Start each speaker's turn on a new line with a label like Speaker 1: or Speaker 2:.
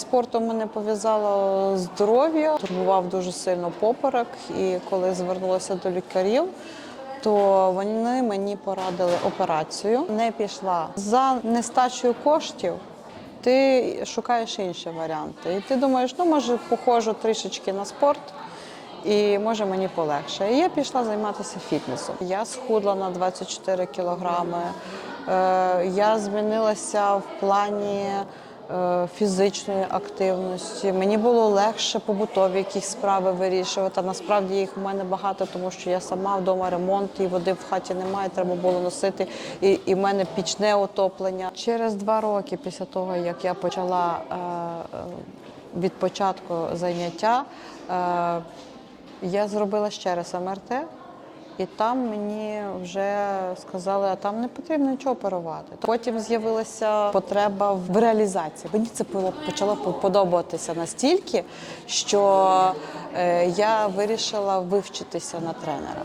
Speaker 1: спортом мене пов'язало здоров'я, турбував дуже сильно поперек. І коли звернулася до лікарів, то вони мені порадили операцію. Не пішла за нестачею коштів. Ти шукаєш інші варіанти. І ти думаєш, ну може походжу трішечки на спорт. І може мені полегше. І я пішла займатися фітнесом. Я схудла на 24 кілограми. Е, Я змінилася в плані фізичної активності. Мені було легше побутові якісь справи вирішувати. А насправді їх у мене багато, тому що я сама вдома ремонт, і води в хаті немає, треба було носити. І, і в мене пічне отоплення. Через два роки після того, як я почала е, е, від початку заняття, е, я зробила ще раз МРТ. І там мені вже сказали, а там не потрібно нічого оперувати. Потім з'явилася потреба в реалізації. Мені це почало подобатися настільки, що е, я вирішила вивчитися на тренера.